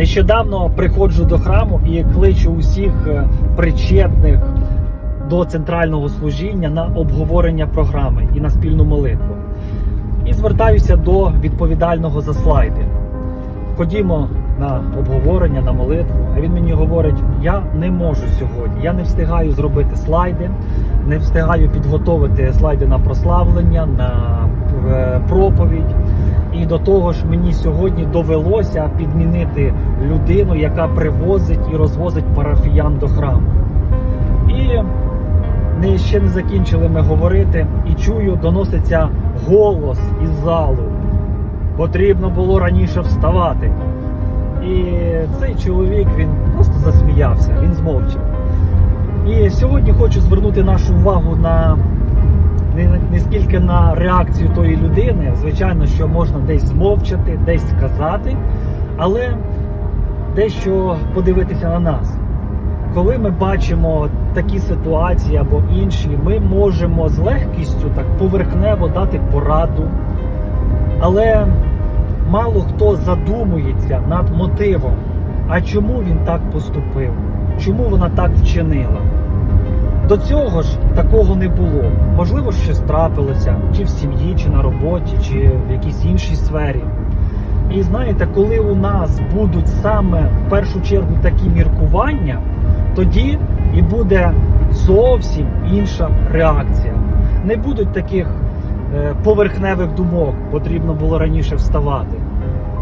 Нещодавно приходжу до храму і кличу усіх е, причетних до центрального служіння на обговорення програми і на спільну молитву. І звертаюся до відповідального за слайди. Ходімо на обговорення, на молитву. А він мені говорить: я не можу сьогодні, я не встигаю зробити слайди, не встигаю підготовити слайди на прославлення, на е, проповідь. І до того ж, мені сьогодні довелося підмінити людину, яка привозить і розвозить парафіян до храму. І не, ще не закінчили ми говорити, і чую, доноситься голос із залу. Потрібно було раніше вставати. І цей чоловік він просто засміявся, він змовчав. І сьогодні хочу звернути нашу увагу на не, скільки на реакцію тої людини. Звичайно, що можна десь змовчати, десь сказати, але дещо подивитися на нас. Коли ми бачимо такі ситуації або інші, ми можемо з легкістю так поверхнево дати пораду, але мало хто задумується над мотивом, а чому він так поступив, чому вона так вчинила. До цього ж такого не було. Можливо, щось трапилося, чи в сім'ї, чи на роботі, чи в якійсь іншій сфері. І знаєте, коли у нас будуть саме в першу чергу такі міркування, тоді і буде зовсім інша реакція. Не будуть таких е, поверхневих думок, потрібно було раніше вставати.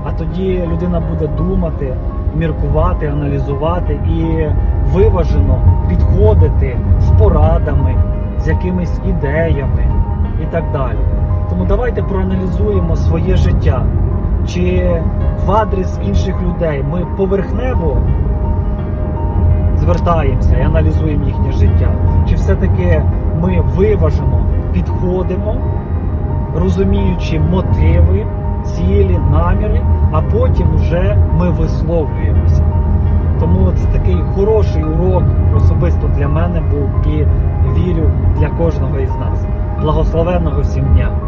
А тоді людина буде думати, міркувати, аналізувати і виважено підходити якимись ідеями і так далі. Тому давайте проаналізуємо своє життя. Чи в адрес інших людей ми поверхнево звертаємося і аналізуємо їхнє життя? Чи все-таки ми виважено підходимо, розуміючи мотиви, цілі, наміри, а потім вже ми висловлюємося. Тому це такий хороший урок особисто для мене був і вірю кожного із нас. Благословенного всім дня!